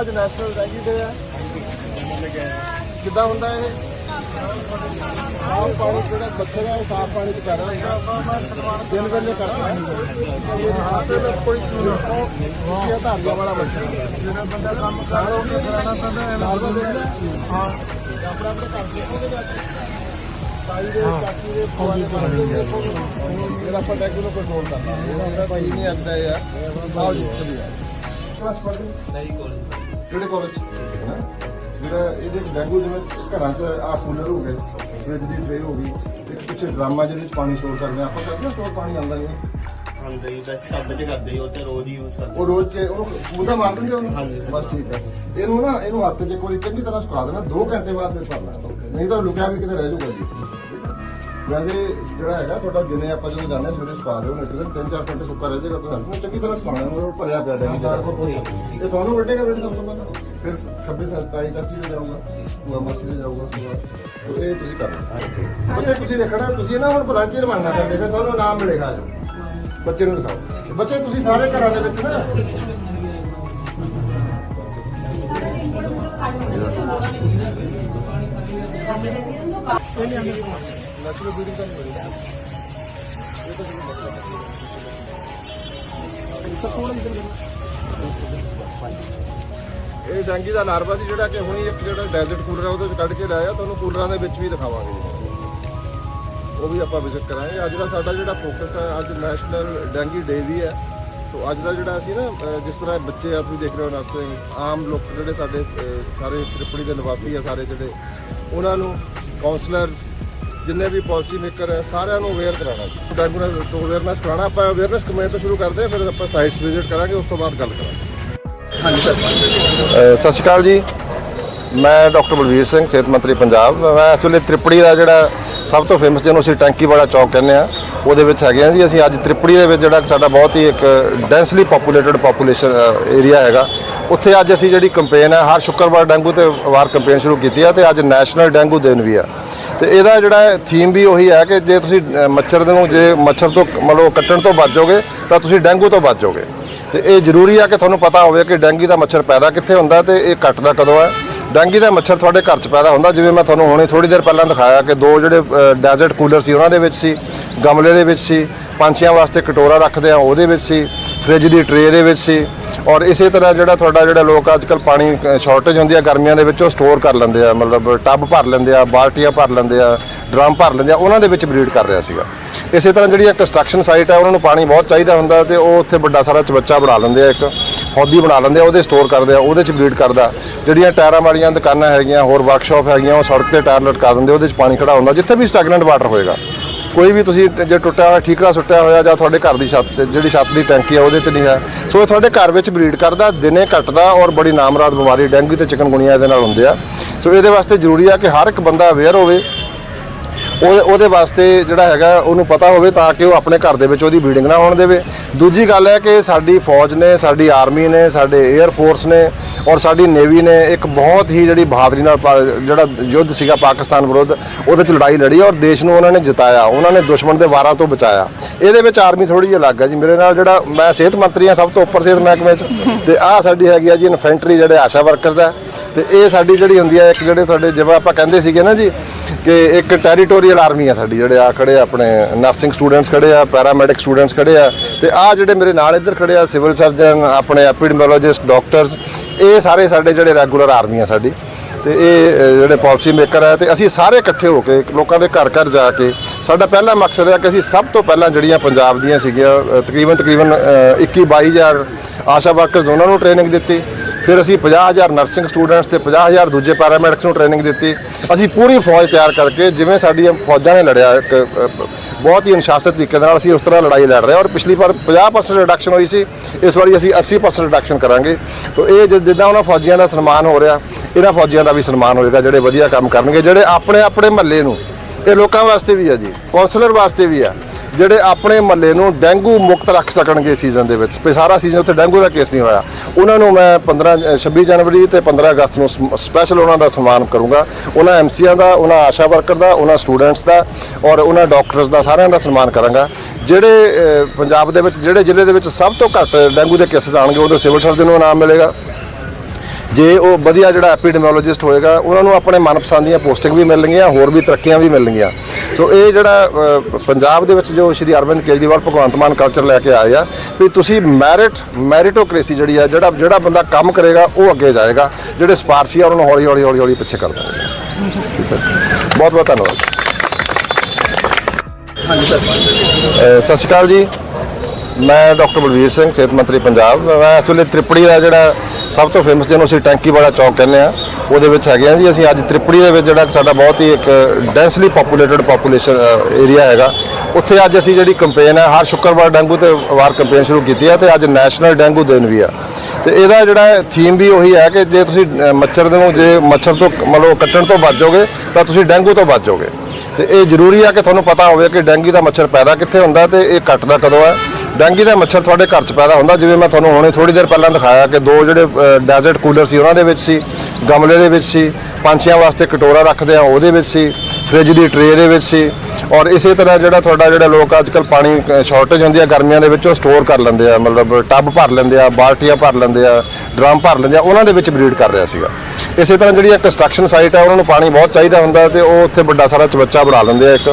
ਅੱਜ ਨੈਸ਼ਨਲ ਰੈਗੀ ਡੇ ਆ ਕਿੱਦਾਂ ਹੁੰਦਾ ਇਹ? ਸਾਫ਼ ਪਾਣੀ ਜਿਹੜਾ ਹੈ ਉਹ ਸਾਫ਼ ਪਾਣੀ ਚ ਪੈਦਾ ਹੁੰਦਾ। ਦਿਨ ਵੇਲੇ ਕਰਦਾ ਇਹ ਹਾਸੇ ਵਿੱਚ ਕੋਈ ਚੀਜ਼ ਇਹ ਧਾਰੀਆਂ ਵਾਲਾ ਹੈ। ਜਿਹੜਾ ਬੰਦਾ ਕੰਮ ਕਰ ਰਿਹਾ ਉਹਨੇ ਕਰਾਣਾ ਪੈਂਦਾ ਹੈ ਨਾਲ ਦੇ ਹਾਂ। ਤੇ ਆਪਣਾ ਆਪਣੇ ਘਰ ਦੇ ਉਹਦੇ ਵਿੱਚ ਸਾਈ ਦੇ ਚਾਕੀ ਦੇ ਪੁਆਲੇ ਮਾਰਦੇ ਜਿਹੜਾ ਆਪਾਂ ਡੈਗੂ ਨੂੰ ਕੰਟਰੋਲ ਕਰਨਾ। ਇਹਦਾ ਹੁੰਦਾ ਭਾਈ ਨਹੀਂ ਆਉਂਦਾ ਯਾਰ। ਆਓ ਜੀ ਚਲੀਏ। ਕਲਾਸ ਪੜ੍ਹਦੇ ਨਹੀਂ। ਕੋਲ ਕਿਹੜੇ ਕਾਲਜ ਜਿਹੜਾ ਇਹਦੇ ਡੈਂਗੂ ਜਿਵੇਂ ਘਰਾਂ 'ਚ ਆ ਕੂਲਰ ਹੋ ਗਏ ਫ੍ਰਿਜ ਦੀ ਟ੍ਰੇ ਹੋ ਗਈ ਇੱਕ ਪਿੱਛੇ ਡਰਾਮਾ ਜਿਹਦੇ ਵਿੱਚ ਪਾਣੀ ਸਟੋਰ ਕਰਦੇ ਆ ਆਪਾਂ ਕਰਦੇ ਸਟੋਰ ਪਾਣੀ ਆਉਂਦਾ ਨਹੀਂ। ਆਂਦੇ ਹੀ ਬਸ ਟੱਬ ਚ ਕਰਦੇ ਹੀ ਉਹ ਤੇ ਰੋਜ਼ ਯੂਜ਼ ਕਰਦੇ ਉਹ ਰੋਜ਼ 'ਚ ਉਹਨੂੰ ਮੁੱਦਾ ਮਾਰ ਦਿੰਦੇ ਉਹਨੂੰ? ਹਾਂਜੀ। ਬਸ ਠੀਕ ਹੈ। ਇਹਨੂੰ ਨਾ ਇਹਨੂੰ ਹੱਥ 'ਚ ਵਾਰੀ ਚੰਗੀ ਤਰ੍ਹਾਂ ਸੁਕਾ ਦੇਣਾ 2 ਘੰਟੇ ਬਾਅਦ ਫਿਰ ਭਰਨਾ। ਨਹੀਂ ਤਾਂ ਲੁਕਿਆ ਵੀ ਕਿਤੇ ਰਹਿ ਜਾਊਗਾ ਜੀ। ਵੈਸੇ ਜਿਹੜਾ ਹੈਗਾ ਤੁਹਾਡਾ ਦਿਨੇ ਆਪਾਂ ਜਦੋਂ ਜਾਂਦੇ ਹਾਂ ਸਵੇਰੇ ਸੁਕਾ ਦਿਓ ਮੀਟਰ ਦੇ 3-4 ਘੰਟੇ ਸੁੱਕਾ ਰਹਿ ਜਾਏਗਾ ਤੁਸੀਂ ਹੱਥ ਨੂੰ ਚੰਗੀ ਤਰ੍ਹਾਂ ਸੁਕਾਉਣਾ ਉਹਨੂੰ ਭਰਿਆ ਪਿਆ ਡੈਂਗੂ ਜਿਹੜਾ। ਇਹ ਤੁਹਾਨੂੰ ਵੱਡੇਗਾ ਬੇਟੇ ਸਭ ਤੋਂ ਪਹਿਲਾਂ। ਫਿਰ 26 ਸਾਲ ਤਾਈ ਚਾਚੀ ਦੇ ਜਾਊਗਾ ਉਹ ਮਾਸੀ ਦੇ ਜਾਊਗਾ ਤੋ ਇਹ ਤੁਸੀਂ ਕਰਨਾ। ਬੱਚੇ ਤੁਸੀਂ ਦੇਖਣਾ ਤੁਸੀਂ ਨਾ ਹੁਣ ਵਲੰਟੀਅਰ ਬਣਨਾ ਕਰਦੇ ਫਿਰ ਤੁਹਾਨੂੰ ਨਾਮ ਮਿਲੇਗਾ ਜੋ ਬੱਚੇ ਨੂੰ ਦਿਖਾਓ। ਤੇ ਬੱਚੇ ਤੁਸੀਂ ਸਾਰੇ ਘਰਾਂ ਦੇ ਵਿੱਚ ਨਾ। ਨੈਚੁਰਲ ਬੀਡਿੰਗ ਤਾਂ ਨਹੀਂ ਮਿਲੇਗੀ ਇਹ ਤਾਂ ਤੁਹਾਨੂੰ ਮਸਲਾ ਹੈ ਇਹ ਤਾਂ ਥੋੜਾ ਜਿਹਾ ਇਹ ਡੈਂਗੀ ਦਾ ਲਾਰਵਾ ਸੀ ਜਿਹੜਾ ਕਿ ਹੁਣੀ ਇੱਕ ਜਿਹੜਾ ਡੈਜ਼ਰਟ ਕੂਲਰ ਹੈ ਉਹਦੇ ਵਿੱਚ ਕੱਢ ਕੇ ਲਾਇਆ ਤੁਹਾਨੂੰ ਕੂਲਰਾਂ ਦੇ ਵਿੱਚ ਵੀ ਦਿਖਾਵਾਂਗੇ। ਉਹ ਵੀ ਆਪਾਂ ਵਿਜ਼ਿਟ ਕਰਾਂਗੇ। ਅੱਜ ਦਾ ਸਾਡਾ ਜਿਹੜਾ ਫੋਕਸ ਹੈ ਅੱਜ ਨੈਸ਼ਨਲ ਡੈਂਗੀ ਡੇ ਵੀ ਹੈ ਸੋ ਅੱਜ ਦਾ ਜਿਹੜਾ ਅਸੀਂ ਨਾ ਜਿਸ ਤਰ੍ਹਾਂ ਬੱਚੇ ਆ ਤੁਸੀਂ ਦੇਖ ਰਹੇ ਹੋ ਨਰਸਿੰਗ ਆਮ ਲੋਕ ਜਿਹੜੇ ਸਾਡੇ ਸਾਰੇ ਤ੍ਰਿਪੜੀ ਦੇ ਨਿਵਾਸੀ ਆ, ਸਾਰੇ ਜਿਹੜੇ, ਉਹਨਾਂ ਨੂੰ ਕਾਉਂਸਲਰ ਜਿੰਨੇ ਵੀ ਪਾਲਿਸੀ ਮੇਕਰ ਹੈ ਸਾਰਿਆਂ ਨੂੰ ਅਵੇਅਰ ਕਰਾਉਣਾ ਜੀ। ਡੈਂਗੂ ਨਾਲ ਅਵੇਅਰਨੈਸ ਕਰਾਉਣਾ ਆਪਾਂ ਅਵੇਅਰਨੈਸ ਕਮੇਟੀ ਤੋਂ ਸ਼ੁਰੂ ਕਰਦੇ ਹਾਂ ਫਿਰ ਆਪਾਂ ਸਾਈਟਸ ਵਿਜ਼ਿਟ ਕਰਾਂਗੇ ਉਸ ਤੋਂ ਬਾਅਦ ਗੱਲ ਕਰਾਂਗੇ। ਅ, ਸਤਿ ਸ਼੍ਰੀ ਅਕਾਲ ਜੀ। ਮੈਂ ਡਾਕਟਰ ਬਲਵੀਰ ਸਿੰਘ ਸਿਹਤ ਮੰਤਰੀ ਪੰਜਾਬ। ਮੈਂ ਇਸ ਵੇਲੇ ਤ੍ਰਿਪੜੀ ਦਾ ਜਿਹੜਾ ਸਭ ਤੋਂ ਫੇਮਸ ਜਿਹਨੂੰ ਅਸੀਂ ਟੈਂਕੀ ਵਾਲਾ ਚੌਕ ਕਹਿੰਦੇ ਆ ਉਹਦੇ ਵਿੱਚ ਹੈਗੇ ਆ ਜੀ। ਅਸੀਂ ਅੱਜ ਤ੍ਰਿਪੜੀ ਦੇ ਵਿੱਚ ਜਿਹੜਾ ਸਾਡਾ ਬਹੁਤ ਹੀ ਇੱਕ ਡੈਂਸਲੀ ਪੋਪੂਲੇਟਡ ਪੋਪੂਲੇਸ਼ਨ ਏਰੀਆ ਹੈਗਾ। ਉੱਥੇ ਅੱਜ ਅਸੀਂ ਜਿਹੜੀ ਕੰਪੇਨ ਹੈ ਹਰ ਸ਼ੁੱਕਰਵਾਰ ਡੈਂਗੂ ਤੇ ਵਾਰ ਕੰਪੇਨ ਸ਼ੁਰੂ ਕੀਤੀ ਹੈ ਤੇ ਅੱਜ ਨੈਸ਼ਨਲ ਡੈਂਗੂ ਦਿਨ ਵੀ ਆ ਤੇ ਇਹਦਾ ਜਿਹੜਾ ਥੀਮ ਵੀ ਉਹੀ ਹੈ ਕਿ ਜੇ ਤੁਸੀਂ ਮੱਛਰ ਨੂੰ ਜੇ ਮੱਛਰ ਤੋਂ ਮਤਲਬ ਕੱਟਣ ਤੋਂ ਬਚੋਗੇ ਤਾਂ ਤੁਸੀਂ ਡੈਂਗੂ ਤੋਂ ਬਚੋਗੇ ਤੇ ਇਹ ਜ਼ਰੂਰੀ ਆ ਕਿ ਤੁਹਾਨੂੰ ਪਤਾ ਹੋਵੇ ਕਿ ਡੈਂਗੀ ਦਾ ਮੱਛਰ ਪੈਦਾ ਕਿੱਥੇ ਹੁੰਦਾ ਤੇ ਇਹ ਕੱਟਦਾ ਕਦੋਂ ਹੈ। ਡੈਂਗੀ ਦਾ ਮੱਛਰ ਤੁਹਾਡੇ ਘਰ 'ਚ ਪੈਦਾ ਹੁੰਦਾ, ਜਿਵੇਂ ਮੈਂ ਤੁਹਾਨੂੰ ਹੁਣੇ ਥੋੜੀ ਦੇਰ ਪਹਿਲਾਂ ਦਿਖਾਇਆ ਕਿ ਦੋ ਜਿਹੜੇ ਡੈਜ਼ਰਟ ਕੂਲਰ ਸੀ, ਉਹਨਾਂ ਦੇ ਵਿੱਚ ਸੀ, ਗਮਲੇ ਦੇ ਵਿੱਚ ਸੀ, ਪੰਛੀਆਂ ਵਾਸਤੇ ਕਟੋਰਾ ਰੱਖਦੇ ਆ, ਉਹਦੇ ਵਿੱਚ ਸੀ। ਫ੍ਰਿਜ ਦੀ ਟਰੇ ਦੇ ਵਿੱਚ ਸੀ ਔਰ ਇਸੇ ਤਰ੍ਹਾਂ ਜਿਹੜਾ ਤੁਹਾਡਾ ਜਿਹੜਾ ਲੋਕ ਅੱਜ ਕੱਲ ਪਾਣੀ ਸ਼ਾਰਟੇਜ ਹੁੰਦੀ ਆ ਗਰਮੀਆਂ ਦੇ ਵਿੱਚ, ਉਹ ਸਟੋਰ ਕਰ ਲੈਂਦੇ ਆ, ਮਤਲਬ ਟੱਬ ਭਰ ਲੈਂਦੇ ਆ, ਬਾਲਟੀਆਂ ਭਰ ਲੈਂਦੇ ਆ ਡਰਮ ਭਰ ਲੈਂਦੇ ਆ, ਉਹਨਾਂ ਦੇ ਵਿੱਚ ਬਰੀਡ ਕਰ ਰਿਹਾ ਸੀਗਾ। ਇਸੇ ਤਰ੍ਹਾਂ ਜਿਹੜੀ ਕੰਸਟਰਕਸ਼ਨ ਸਾਈਟ ਆ, ਉਹਨਾਂ ਨੂੰ ਪਾਣੀ ਬਹੁਤ ਚਾਹੀਦਾ ਹੁੰਦਾ ਤੇ ਉਹ ਉੱਥੇ ਵੱਡਾ ਸਾਰਾ ਚਬੱਚਾ ਬਣਾ ਲੈਂਦੇ ਆ, ਇੱਕ ਫੌਦੀ ਬਣਾ ਲੈਂਦੇ ਆ, ਉਹਦੇ ਸਟੋਰ ਕਰਦੇ ਆ, ਉਹਦੇ ਚ ਬਰੀਡ ਕਰਦਾ। ਜਿਹੜੀਆਂ ਟਾਇਰਾਂ ਵਾਲੀਆਂ ਦੁਕਾਨਾਂ ਹੈਗੀਆਂ, ਹੋਰ ਵਰਕਸ਼ਾਪ ਹੈਗੀਆਂ, ਉਹ ਸੜਕ ਤੇ ਟਾਇਰ ਲਟਕਾ ਦਿੰਦੇ, ਉਹਦੇ ਚ ਪਾਣੀ ਖੜਾ ਹੁੰਦਾ, ਜਿੱਥੇ ਵੀ ਸਟੈਗਨੈਂਟ ਵਾਟਰ ਹੋਏਗਾ। ਕੋਈ ਵੀ ਤੁਸੀਂ ਜੇ ਟੁੱਟਿਆ ਹੋਇਆ ਠੀਕਰਾ ਸੁੱਟਿਆ ਹੋਇਆ ਜਾਂ ਤੁਹਾਡੇ ਘਰ ਦੀ ਛੱਤ ਤੇ ਜਿਹੜੀ ਛੱਤ ਦੀ ਟੈਂਕੀ ਆ, ਉਹਦੇ 'ਚ ਨਹੀਂ ਹੈ। ਸੋ ਇਹ ਤੁਹਾਡੇ ਘਰ ਵਿੱਚ ਬਰੀਡ ਕਰਦਾ, ਦਿਨੇ ਘਟਦਾ ਔਰ ਬੜੀ ਨਾਮਰਾਦ ਬਿਮਾਰੀ, ਡੈਂਗੂ ਤੇ ਚਿਕਨਗੁਨੀਆ ਇਹਦੇ ਨਾਲ ਹੁੰਦੇ ਆ। ਸੋ ਇਹਦੇ ਵਾਸਤੇ ਜ਼ਰੂਰੀ ਆ ਕਿ ਹਰ ਇੱਕ ਬੰਦਾ ਅਵੇਅਰ ਹੋਵੇ ਉਹ ਉਹਦੇ ਵਾਸਤੇ ਜਿਹੜਾ ਹੈਗਾ ਉਹਨੂੰ ਪਤਾ ਹੋਵੇ ਤਾਂ ਕਿ ਉਹ ਆਪਣੇ ਘਰ ਦੇ ਵਿੱਚ ਉਹਦੀ ਬਰੀਡਿੰਗ ਨਾ ਹੋਣ ਦੇਵੇ। ਦੂਜੀ ਗੱਲ ਹੈ ਕਿ ਸਾਡੀ ਫੌਜ ਨੇ, ਸਾਡੀ ਆਰਮੀ ਨੇ, ਸਾਡੇ 에ਅਰ ਫੋਰਸ ਨੇ ਔਰ ਸਾਡੀ ਨੇਵੀ ਨੇ ਇੱਕ ਬਹੁਤ ਹੀ ਜਿਹੜੀ ਬਹਾਦਰੀ ਨਾਲ ਪਾ- ਜਿਹੜਾ ਯੁੱਧ ਸੀਗਾ ਪਾਕਿਸਤਾਨ ਵਿਰੁੱਧ, ਉਹਦੇ 'ਚ ਲੜਾਈ ਲੜੀ ਔਰ ਦੇਸ਼ ਨੂੰ ਉਹਨਾਂ ਨੇ ਜਿਤਾਇਆ। ਉਹਨਾਂ ਨੇ ਦੁਸ਼ਮਣ ਦੇ ਵਾਰਾਂ ਤੋਂ ਬਚਾਇਆ। ਇਹਦੇ ਵਿੱਚ ਆਰਮੀ ਥੋੜੀ ਜਿਹੀ ਅਲੱਗ ਹੈ ਜੀ। ਮੇਰੇ ਨਾਲ ਜਿਹੜਾ ਮੈਂ ਸਿਹਤ ਮੰਤਰੀ ਹਾਂ, ਸਭ ਤੋਂ ਉੱਪਰ ਸਿਹਤ ਮਹਿਕਮੇ 'ਚ। ਤੇ ਆਹ ਸਾਡੀ ਹੈਗੀ ਆ ਜੀ ਇਨਫੈਂਟਰੀ ਜਿਹੜੇ ਆਸ਼ਾ ਵਰਕਰਸ ਹੈ। ਤੇ ਇਹ ਸਾਡੀ ਜਿਹੜੀ ਹੁੰਦੀ ਹੈ, ਇੱਕ ਜਿਹੜੇ ਤੁਹਾਡੇ ਜਿਵੇਂ ਆਪਾਂ ਕਹਿੰਦੇ ਸੀਗੇ ਨਾ ਜੀ ਕਿ ਇੱਕ ਟੈਰੀਟੋਰੀਅਲ ਆਰਮੀ ਆ ਸਾਡੀ ਜਿਹੜੇ ਆ ਖੜੇ ਆ ਆਪਣੇ ਨਰਸਿੰਗ ਸਟੂਡੈਂਟਸ ਖੜੇ ਆ ਪੈਰਾਮੈਡਿਕ ਸਟੂਡੈਂਟਸ ਖੜੇ ਆ ਤੇ ਆ ਜਿਹੜੇ ਮੇਰੇ ਨਾਲ ਇੱਧਰ ਖੜੇ ਆ ਸਿਵਲ ਸਰਜਨ ਆਪਣੇ ਐਪੀਡੈਮੋਲੋਜਿਸਟ ਡਾਕਟਰਸ ਇਹ ਸਾਰੇ ਸਾਡੇ ਜਿਹੜੇ ਰੈਗੂਲਰ ਆਰਮੀ ਆ ਸਾਡੀ ਤੇ ਇਹ ਜਿਹੜੇ ਪਾਲਿਸੀ ਮੇਕਰ ਹੈ ਤੇ ਅਸੀਂ ਸਾਰੇ ਇਕੱਠੇ ਹੋ ਕੇ ਲੋਕਾਂ ਦੇ ਘਰ ਘਰ ਜਾ ਕੇ ਸਾਡਾ ਪਹਿਲਾ ਮਕਸਦ ਹੈ ਕਿ ਅਸੀਂ ਸਭ ਤੋਂ ਪਹਿਲਾਂ ਜਿਹੜੀਆਂ ਪੰਜਾਬ ਦੀਆਂ ਸੀਗੀਆਂ ਅ, ਤਕਰੀਬਨ ਤਕਰੀਬਨ 21 22000 ਆਸ਼ਾ ਵਰਕਰਸ ਉਹਨਾਂ ਨੂੰ ਟ੍ਰੇਨਿੰਗ ਦਿੱਤੀ। ਫਿਰ ਅਸੀਂ 50000 ਨਰਸਿੰਗ ਸਟੂਡੈਂਟਸ ਤੇ 50000 ਦੂਜੇ ਪੈਰਾਮੈਡਿਕਸ ਨੂੰ ਟ੍ਰੇਨਿੰਗ ਦਿੱਤੀ। ਅਸੀਂ ਪੂਰੀ ਫੌਜ ਤਿਆਰ ਕਰਕੇ ਜਿਵੇਂ ਸਾਡੀਆਂ ਫੌਜਾਂ ਨੇ ਲੜਿਆ, ਇੱਕ ਬਹੁਤ ਹੀ ਅਨੁਸ਼ਾਸਿਤ ਤਰੀਕੇ ਨਾਲ ਅਸੀਂ ਉਸ ਤਰ੍ਹਾਂ ਲੜਾਈ ਲੜ ਰਹੇ ਹਾਂ। ਔਰ ਪਿਛਲੀ ਵਾਰ 50% ਰਿਡਕਸ਼ਨ ਹੋਈ ਸੀ, ਇਸ ਵਾਰੀ ਅਸੀਂ 80% ਰਿਡਕਸ਼ਨ ਕਰਾਂਗੇ। ਤੋਂ ਇਹ ਜਿੱਦਾਂ ਉਹਨਾਂ ਫੌਜੀਆਂ ਦਾ ਸਨਮਾਨ ਹੋ ਰਿਹਾ, ਇਹਨਾਂ ਫੌਜੀਆਂ ਦਾ ਵੀ ਸਨਮਾਨ ਹੋਏਗਾ, ਜਿਹੜੇ ਵਧੀਆ ਕੰਮ ਕਰਨਗੇ, ਜਿਹੜੇ ਆਪਣੇ ਆਪਣੇ ਮਹੱਲੇ ਨੂੰ। ਇਹ ਲੋਕਾਂ ਵਾਸਤੇ ਵੀ ਆ ਜੀ ਕਾਉਂਸਲਰ ਵਾਸਤੇ ਵੀ ਆ। ਜਿਹੜੇ ਆਪਣੇ ਮਹੱਲੇ ਨੂੰ ਡੈਂਗੂ ਮੁਕਤ ਰੱਖ ਸਕਣਗੇ ਸੀਜ਼ਨ ਦੇ ਵਿੱਚ। ਵੀ ਸਾਰਾ ਸੀਜ਼ਨ ਉੱਥੇ ਡੈਂਗੂ ਦਾ ਕੇਸ ਨਹੀਂ ਹੋਇਆ। ਉਹਨਾਂ ਨੂੰ ਮੈਂ 15 ਅ, 26 ਜਨਵਰੀ ਤੇ 15 ਅਗਸਤ ਨੂੰ ਸਪੈਸ਼ਲ ਉਹਨਾਂ ਦਾ ਸਨਮਾਨ ਕਰੂੰਗਾ। ਉਹਨਾਂ ਐਮਸੀਆਂ ਦਾ ਉਹਨਾਂ ਆਸ਼ਾ ਵਰਕਰ ਦਾ ਉਹਨਾਂ ਸਟੂਡੈਂਟਸ ਦਾ ਔਰ ਉਹਨਾਂ ਡਾਕਟਰਸ ਦਾ ਸਾਰਿਆਂ ਦਾ ਸਨਮਾਨ ਕਰਾਂਗਾ। ਜਿਹੜੇ ਪੰਜਾਬ ਦੇ ਵਿੱਚ ਜਿਹੜੇ ਜ਼ਿਲ੍ਹੇ ਦੇ ਵਿੱਚ ਸਭ ਤੋਂ ਘੱਟ ਡੈਂਗੂ ਦੇ ਕੇਸਿਸ ਆਣਗੇ ਉਹਦੇ ਸਿਵਲ ਸਰਜਨ ਨੂੰ ਇਨਾਮ ਮਿਲੇਗਾ। ਜੇ ਉਹ ਵਧੀਆ ਜਿਹੜਾ ਐਪੀਡੈਮੀਓਲੋਜਿਸਟ ਹੋਏਗਾ ਉਹਨਾਂ ਨੂੰ ਆਪਣੇ ਮਨਪਸੰਦ ਦੀਆਂ ਪੋਸਟਿੰਗ ਵੀ ਮਿਲਣਗੀਆਂ ਹੋਰ ਵੀ ਤਰੱਕੀਆਂ ਵੀ ਮਿਲਣਗੀਆਂ। ਸੋ ਇਹ ਜਿਹੜਾ ਪੰਜਾਬ ਦੇ ਵਿੱਚ ਜੋ ਸ਼੍ਰੀ ਅਰਵਿੰਦ ਕੇਜਰੀਵਾਲ ਭਗਵੰਤ ਮਾਨ ਕਲਚਰ ਲੈ ਕੇ ਆਏ ਆ ਵੀ ਤੁਸੀਂ ਮੈਰਿਟ ਮੈਰਿਟੋਕ੍ਰੇਸੀ ਜਿਹੜੀ ਆ ਜਿਹੜਾ ਜਿਹੜਾ ਬੰਦਾ ਕੰਮ ਕਰੇਗਾ ਉਹ ਅੱਗੇ ਜਾਏਗਾ ਜਿਹੜੇ ਸਪਾਰਸ਼ੀ ਆ ਉਹਨਾਂ ਨੂੰ ਹੌਲੀ ਹੌਲੀ ਹੌਲੀ ਹੌਲੀ ਪਿੱਛੇ ਕਰ ਹੈ। ਬਹੁਤ ਬਹੁਤ ਧੰਨਵਾਦ। ਸਤਿ ਸ਼੍ਰੀ ਅਕਾਲ ਜੀ। ਮੈਂ ਡਾਕਟਰ ਬਲਵੀਰ ਸਿੰਘ ਸਿਹਤ ਮੰਤਰੀ ਪੰਜਾਬ। ਮੈਂ ਇਸ ਵੇਲੇ ਤ੍ਰਿਪੜੀ ਦਾ ਜਿਹੜਾ ਸਭ ਤੋਂ ਫੇਮਸ ਜਿਹਨੂੰ ਅਸੀਂ ਟੈਂਕੀ ਵਾਲਾ ਚੌਕ ਕਹਿੰਦੇ ਆ ਉਹਦੇ ਵਿੱਚ ਹੈਗੇ ਆ ਜੀ। ਅਸੀਂ ਅੱਜ ਤ੍ਰਿਪੜੀ ਦੇ ਵਿੱਚ ਜਿਹੜਾ ਸਾਡਾ ਬਹੁਤ ਹੀ ਇੱਕ ਡੈਂਸਲੀ ਪੋਪੂਲੇਟਡ ਪੋਪੂਲੇਸ਼ਨ ਏਰੀਆ ਹੈਗਾ। ਉੱਥੇ ਅੱਜ ਅਸੀਂ ਜਿਹੜੀ ਕੰਪੇਨ ਹੈ, ਹਰ ਸ਼ੁੱਕਰਵਾਰ ਡੈਂਗੂ ਤੇ ਵਾਰ ਕੰਪੇਨ ਸ਼ੁਰੂ ਕੀਤੀ ਹੈ ਤੇ ਅੱਜ ਨੈਸ਼ਨਲ ਡੈਂਗੂ ਦਿਨ ਵੀ ਆ। ਤੇ ਇਹਦਾ ਜਿਹੜਾ ਥੀਮ ਵੀ ਉਹੀ ਹੈ ਕਿ ਜੇ ਤੁਸੀਂ ਮੱਛਰ ਨੂੰ ਜੇ ਮੱਛਰ ਤੋਂ ਮਤਲਬ ਕੱਟਣ ਤੋਂ ਬਚੋਗੇ, ਤਾਂ ਤੁਸੀਂ ਡੈਂਗੂ ਤੋਂ ਬਚੋਗੇ। ਤੇ ਇਹ ਜ਼ਰੂਰੀ ਆ ਕਿ ਤੁਹਾਨੂੰ ਪਤਾ ਹੋਵੇ ਕਿ ਡੈਂਗੂ ਦਾ ਮੱਛਰ ਪੈਦਾ ਕਿੱਥੇ ਹੁੰਦਾ ਤੇ ਇਹ ਕੱਟਦਾ ਕਦੋਂ ਹੈ। ਡੈਂਗੀ ਦਾ ਮੱਛਰ ਤੁਹਾਡੇ ਘਰ 'ਚ ਪੈਦਾ ਹੁੰਦਾ, ਜਿਵੇਂ ਮੈਂ ਤੁਹਾਨੂੰ ਹੁਣੇ ਥੋੜੀ ਦੇਰ ਪਹਿਲਾਂ ਦਿਖਾਇਆ ਕਿ ਦੋ ਜਿਹੜੇ ਡੈਜ਼ਰਟ ਕੂਲਰ ਸੀ, ਉਹਨਾਂ ਦੇ ਵਿੱਚ ਸੀ, ਗਮਲੇ ਦੇ ਵਿੱਚ ਸੀ, ਪੰਛੀਆਂ ਵਾਸਤੇ ਕਟੋਰਾ ਰੱਖਦੇ ਆ, ਉਹਦੇ ਵਿੱਚ ਸੀ ਫ੍ਰਿਜ ਦੀ ਟਰੇ ਦੇ ਵਿੱਚ ਸੀ ਔਰ ਇਸੇ ਤਰ੍ਹਾਂ ਜਿਹੜਾ ਤੁਹਾਡਾ ਜਿਹੜਾ ਲੋਕ ਅੱਜ ਕੱਲ ਪਾਣੀ ਸ਼ਾਰਟੇਜ ਹੁੰਦੀ ਆ, ਗਰਮੀਆਂ ਦੇ ਵਿੱਚ ਉਹ ਸਟੋਰ ਕਰ ਲੈਂਦੇ ਆ, ਮਤਲਬ ਟੱਬ ਭਰ ਲੈਂਦੇ ਆ, ਬਾਲਟੀਆਂ ਭਰ ਲੈਂਦੇ ਆ ਡਰਮ ਭਰ ਲੈਂਦੇ ਆ, ਉਹਨਾਂ ਦੇ ਵਿੱਚ ਬਰੀਡ ਕਰ ਰਿਹਾ ਸੀਗਾ। ਇਸੇ ਤਰ੍ਹਾਂ ਜਿਹੜੀ ਕੰਸਟਰਕਸ਼ਨ ਸਾਈਟ ਆ, ਉਹਨਾਂ ਨੂੰ ਪਾਣੀ ਬਹੁਤ ਚਾਹੀਦਾ ਹੁੰਦਾ ਤੇ ਉਹ ਉੱਥੇ ਵੱਡਾ ਸਾਰਾ ਚਵੱਚਾ ਬਣਾ ਲੈਂਦੇ ਆ ਇੱਕ।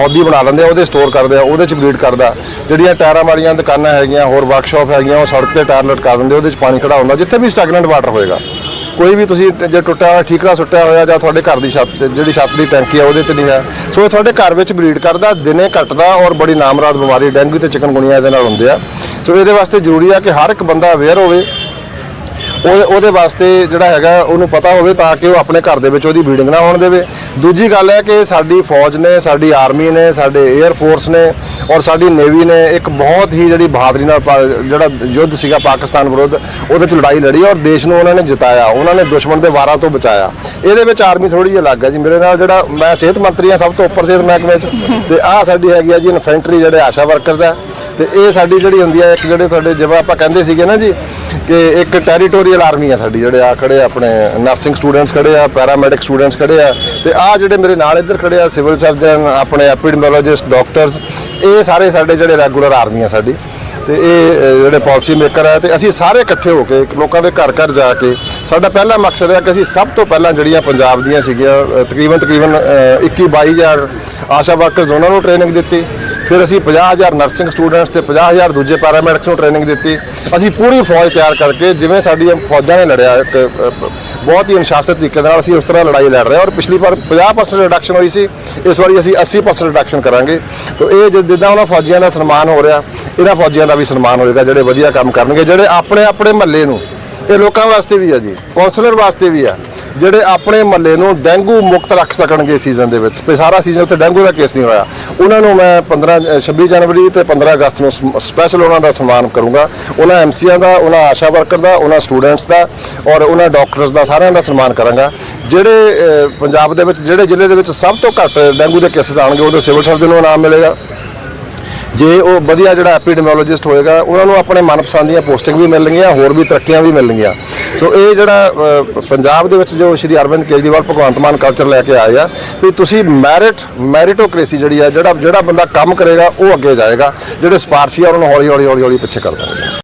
ਹੌਦੀ ਬਣਾ ਲੈਂਦੇ ਆ, ਉਹਦੇ ਸਟੋਰ ਕਰਦੇ ਆ, ਉਹਦੇ ਚ ਬਰੀਡ ਕਰਦਾ। ਜਿਹੜੀਆਂ ਟਾਇਰਾਂ ਵਾਲੀਆਂ ਦੁਕਾਨਾਂ ਹੈਗੀਆਂ, ਹੋਰ ਵਰਕਸ਼ਾਪ ਹੈਗੀਆਂ, ਉਹ ਸੜਕ ਤੇ ਟਾਇਰ ਲਟਕਾ ਦਿੰਦੇ, ਉਹਦੇ ਚ ਪਾਣੀ ਖੜਾ ਹੁੰਦਾ, ਜਿੱਥੇ ਵੀ ਸਟੈਗਨੈਂਟ ਵਾਟਰ ਹੋਏਗਾ। ਕੋਈ ਵੀ ਤੁਸੀਂ ਜੇ ਟੁੱਟਿਆ ਹੋਇਆ, ਠੀਕਰਾ ਸੁੱਟਿਆ ਹੋਇਆ, ਜਾਂ ਤੁਹਾਡੇ ਘਰ ਦੀ ਛੱਤ ਜਿਹੜੀ ਛੱਤ ਦੀ ਟੈਂਕੀ ਆ, ਉਹਦੇ ਤੇ ਨਹੀਂ ਹੈ। ਸੋ ਇਹ ਤੁਹਾਡੇ ਘਰ ਵਿੱਚ ਬਰੀਡ ਕਰਦਾ, ਦਿਨੇ ਘਟਦਾ ਔਰ ਬੜੀ ਨਾਮਰਾਦ ਬਿਮਾਰੀ, ਡੈਂਗੂ ਤੇ ਚਿਕਨਗੁਨੀਆ ਇਹਦੇ ਨਾਲ ਹੁੰਦੇ ਆ। ਸੋ ਇਹਦੇ ਵਾਸਤੇ ਜ਼ਰੂਰੀ ਆ ਕਿ ਹਰ ਇੱਕ ਬੰਦਾ ਅਵੇਅਰ ਹੋਵੇ ਉਹ ਉਹਦੇ ਵਾਸਤੇ ਜਿਹੜਾ ਹੈਗਾ, ਉਹਨੂੰ ਪਤਾ ਹੋਵੇ ਤਾਂ ਕਿ ਉਹ ਆਪਣੇ ਘਰ ਦੇ ਵਿੱਚ ਉਹਦੀ ਬੀਡਿੰਗ ਨਾ ਹੋਣ ਦੇਵੇ। ਦੂਜੀ ਗੱਲ ਹੈ ਕਿ ਸਾਡੀ ਫੌਜ ਨੇ, ਸਾਡੀ ਆਰਮੀ ਨੇ, ਸਾਡੇ 에ਅਰ ਫੋਰਸ ਨੇ ਔਰ ਸਾਡੀ ਨੇਵੀ ਨੇ ਇੱਕ ਬਹੁਤ ਹੀ ਜਿਹੜੀ ਬਹਾਦਰੀ ਨਾਲ ਪਾ- ਜਿਹੜਾ ਯੁੱਧ ਸੀਗਾ ਪਾਕਿਸਤਾਨ ਵਿਰੁੱਧ, ਉਹਦੇ 'ਚ ਲੜਾਈ ਲੜੀ ਔਰ ਦੇਸ਼ ਨੂੰ ਉਹਨਾਂ ਨੇ ਜਿਤਾਇਆ। ਉਹਨਾਂ ਨੇ ਦੁਸ਼ਮਣ ਦੇ ਵਾਰਾਂ ਤੋਂ ਬਚਾਇਆ। ਇਹਦੇ ਵਿੱਚ ਆਰਮੀ ਥੋੜੀ ਜਿਹੀ ਅਲੱਗ ਹੈ ਜੀ। ਮੇਰੇ ਨਾਲ ਜਿਹੜਾ ਮੈਂ ਸਿਹਤ ਮੰਤਰੀ ਹਾਂ, ਸਭ ਤੋਂ ਉੱਪਰ ਸਿਹਤ ਮਹਿਕਮੇ 'ਚ। ਤੇ ਆਹ ਸਾਡੀ ਹੈਗੀ ਆ ਜੀ ਇਨਫੈਂਟਰੀ ਜਿਹੜੇ ਆਸ਼ਾ ਵਰਕਰਸ ਆ ਤੇ ਇਹ ਸਾਡੀ ਜਿਹੜੀ ਹੁੰਦੀ ਹੈ, ਇੱਕ ਜਿਹੜੇ ਤੁਹਾਡੇ ਜਿਵੇਂ ਆਪਾਂ ਕਹਿੰਦੇ ਸੀਗੇ ਨਾ ਜੀ, ਕਿ ਇੱਕ ਟੈਰੀਟੋਰੀਅਲ ਆਰਮੀ ਆ ਸਾਡੀ ਜਿਹੜੇ ਆ ਖੜੇ ਆ ਆਪਣੇ ਨਰਸਿੰਗ ਸਟੂਡੈਂਟਸ ਖੜੇ ਆ ਪੈਰਾਮੈਡਿਕ ਸਟੂਡੈਂਟਸ ਖੜੇ ਆ। ਤੇ ਆ ਜਿਹੜੇ ਮੇਰੇ ਨਾਲ ਇੱਧਰ ਖੜੇ ਆ ਸਿਵਲ ਸਰਜਨ ਆਪਣੇ ਐਪੀਡੈਮੋਲੋਜਿਸਟ ਡਾਕਟਰਸ ਇਹ ਸਾਰੇ ਸਾਡੇ ਜਿਹੜੇ ਰੈਗੂਲਰ ਆਰਮੀ ਆ ਸਾਡੀ ਤੇ ਇਹ ਜਿਹੜੇ ਪਾਲਿਸੀ ਮੇਕਰ ਆ ਤੇ ਅਸੀਂ ਸਾਰੇ ਇਕੱਠੇ ਹੋ ਕੇ ਲੋਕਾਂ ਦੇ ਘਰ ਘਰ ਜਾ ਕੇ ਸਾਡਾ ਪਹਿਲਾ ਮਕਸਦ ਹੈ ਕਿ ਅਸੀਂ ਸਭ ਤੋਂ ਪਹਿਲਾਂ ਜਿਹੜੀਆਂ ਪੰਜਾਬ ਦੀਆਂ ਸੀਗੀਆਂ ਤਕਰੀਬਨ ਤਕਰੀਬਨ ਅ, 21 22000 ਆਸ਼ਾ ਵਰਕਰਸ ਉਹਨਾਂ ਨੂੰ ਟ੍ਰੇਨਿੰਗ ਦਿੱਤੀ ਫਿਰ ਅਸੀਂ 50000 ਨਰਸਿੰਗ ਸਟੂਡੈਂਟਸ ਤੇ 50000 ਦੂਜੇ ਪੈਰਾਮੈਡਿਕਸ ਨੂੰ ਟ੍ਰੇਨਿੰਗ ਦਿੱਤੀ। ਅਸੀਂ ਪੂਰੀ ਫੌਜ ਤਿਆਰ ਕਰਕੇ ਜਿਵੇਂ ਸਾਡੀ ਫੌਜਾਂ ਨੇ ਲੜਿਆ, ਇੱਕ ਬਹੁਤ ਹੀ ਅਨੁਸ਼ਾਸਿਤ ਤਰੀਕੇ ਨਾਲ ਅਸੀਂ ਉਸ ਤਰ੍ਹਾਂ ਲੜਾਈ ਲੜ ਰਹੇ ਹਾਂ ਔਰ ਪਿਛਲੀ ਵਾਰ 50% ਰਿਡਕਸ਼ਨ ਹੋਈ ਸੀ, ਇਸ ਵਾਰੀ ਅਸੀਂ 80% ਰਿਡਕਸ਼ਨ ਕਰਾਂਗੇ। ਤਾਂ ਇਹ ਜਿੱਦਾਂ ਉਹਨਾਂ ਫੌਜੀਆਂ ਦਾ ਸਨਮਾਨ ਹੋ ਰਿਹਾ, ਇਹਨਾਂ ਫੌਜੀਆਂ ਦਾ ਵੀ ਸਨਮਾਨ ਹੋਏਗਾ ਜਿਹੜੇ ਵਧੀਆ ਕੰਮ ਕਰਨਗੇ, ਜਿਹੜੇ ਆਪਣੇ ਆਪਣੇ ਮਹੱਲੇ ਨੂੰ। ਇਹ ਲੋਕਾਂ ਵਾਸਤੇ ਵੀ ਆ ਜੀ ਕਾਉਂਸਲਰ ਵਾਸਤੇ ਵੀ ਆ। ਜਿਹੜੇ ਆਪਣੇ ਮਹੱਲੇ ਨੂੰ ਡੈਂਗੂ ਮੁਕਤ ਰੱਖ ਸਕਣਗੇ ਸੀਜ਼ਨ ਦੇ ਵਿੱਚ। ਵੀ ਸਾਰਾ ਸੀਜ਼ਨ ਉੱਥੇ ਡੈਂਗੂ ਦਾ ਕੇਸ ਨਹੀਂ ਹੋਇਆ। ਉਹਨਾਂ ਨੂੰ ਮੈਂ 15 ਅ, 26 ਜਨਵਰੀ ਤੇ 15 ਅਗਸਤ ਨੂੰ ਸਪੈਸ਼ਲ ਉਹਨਾਂ ਦਾ ਸਨਮਾਨ ਕਰੂੰਗਾ। ਉਹਨਾਂ ਐਮਸੀਆਂ ਦਾ ਉਹਨਾਂ ਆਸ਼ਾ ਵਰਕਰ ਦਾ ਉਹਨਾਂ ਸਟੂਡੈਂਟਸ ਦਾ ਔਰ ਉਹਨਾਂ ਡਾਕਟਰਸ ਦਾ ਸਾਰਿਆਂ ਦਾ ਸਨਮਾਨ ਕਰਾਂਗਾ। ਜਿਹੜੇ ਪੰਜਾਬ ਦੇ ਵਿੱਚ ਜਿਹੜੇ ਜ਼ਿਲ੍ਹੇ ਦੇ ਵਿੱਚ ਸਭ ਤੋਂ ਘੱਟ ਡੈਂਗੂ ਦੇ ਕੇਸਿਸ ਆਣਗੇ ਉਹਦੇ ਸਿਵਲ ਸਰਜਨ ਨੂੰ ਇਨਾਮ ਮਿਲੇਗਾ। ਜੇ ਉਹ ਵਧੀਆ ਜਿਹੜਾ ਐਪੀਡੈਮੀਓਲੋਜਿਸਟ ਹੋਏਗਾ, ਉਹਨਾਂ ਨੂੰ ਆਪਣੇ ਮਨਪਸੰਦ ਦੀਆਂ ਪੋਸਟਿੰਗ ਵੀ ਮਿਲਣਗੀਆਂ, ਹੋਰ ਵੀ ਤਰੱਕੀਆਂ ਵੀ ਮਿਲਣਗੀਆਂ। ਸੋ ਇਹ ਜਿਹੜਾ ਪੰਜਾਬ ਦੇ ਵਿੱਚ ਜੋ ਸ਼੍ਰੀ ਅਰਵਿੰਦ ਕੇਜਰੀਵਾਲ ਭਗਵੰਤ ਮਾਨ ਕਲਚਰ ਲੈ ਕੇ ਆਏ ਆ, ਵੀ ਤੁਸੀਂ ਮੈਰਿਟ ਮੈਰਿਟੋਕ੍ਰੇਸੀ ਜਿਹੜੀ ਆ, ਜਿਹੜਾ ਜਿਹੜਾ ਬੰਦਾ ਕੰਮ ਕਰੇਗਾ, ਉਹ ਅੱਗੇ ਜਾਏਗਾ, ਜਿਹੜੇ ਸਪਾਰਸ਼ੀ ਆ ਉਹਨਾਂ ਨੂੰ ਹੌਲੀ ਹੌਲੀ ਹੌਲੀ ਹੌਲੀ ਪਿੱਛੇ ਕਰ ਦੇਣਗੇ।